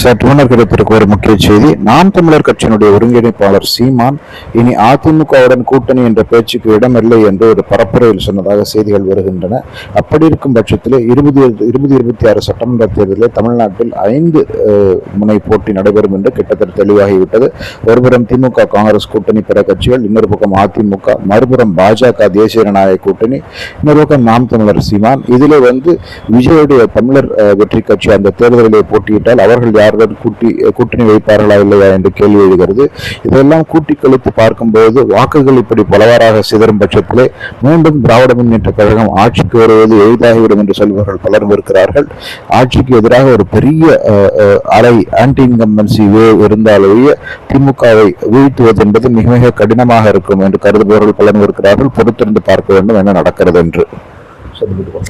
சற்றுமுன்னர் கிடைத்திருக்க ஒரு முக்கிய செய்தி. நாம் தமிழர் கட்சியினுடைய ஒருங்கிணைப்பாளர் சீமான் இனி அதிமுகவுடன் கூட்டணி என்ற பேச்சுக்கு இடமில்லை என்று ஒரு பரப்புரையில் சொன்னதாக செய்திகள் வருகின்றன. அப்படி இருக்கும் பட்சத்தில் இருபது இருபது இருபத்தி ஆறு சட்டமன்ற தேர்தலில் தமிழ்நாட்டில் ஐந்து முனை போட்டி நடைபெறும் என்று கிட்டத்தட்ட தெளிவாகிவிட்டது. ஒருபுறம் திமுக காங்கிரஸ் கூட்டணி பிற கட்சிகள் இன்னொரு பக்கம் அதிமுக மறுபுறம் பாஜக தேசிய ஜனநாயக கூட்டணி இன்னொரு பக்கம் நாம் தமிழர் சீமான். இதில் வந்து விஜயுடைய தமிழர் வெற்றி கட்சி அந்த தேர்தலிலே போட்டியிட்டால் அவர்கள் யாருடன் கூட்டி கூட்டணி வைப்பார்களா இல்லையா என்று கேள்வி எழுகிறது. இதெல்லாம் கூட்டி கழித்து பார்க்கும்போது வாக்குகள் இப்படி பலவாறாக சிதறும் பட்சத்திலே மீண்டும் திராவிட முன்னேற்ற கழகம் ஆட்சிக்கு வருவது எளிதாகிவிடும் என்று சொல்பவர்கள் பலரும் இருக்கிறார்கள். ஆட்சிக்கு எதிராக ஒரு பெரிய அஹ், அலை ஆன்டி இன்கம்பன்சி வேவ் இருந்தாலேயே திமுகவை வீழ்த்துவது என்பது மிக மிக கடினமாக இருக்கும் என்று கருதுபவர்கள் பலரும் இருக்கிறார்கள். பொறுத்திருந்து பார்க்க வேண்டும் என்ன நடக்கிறது என்று. சொல்லிவிட்டு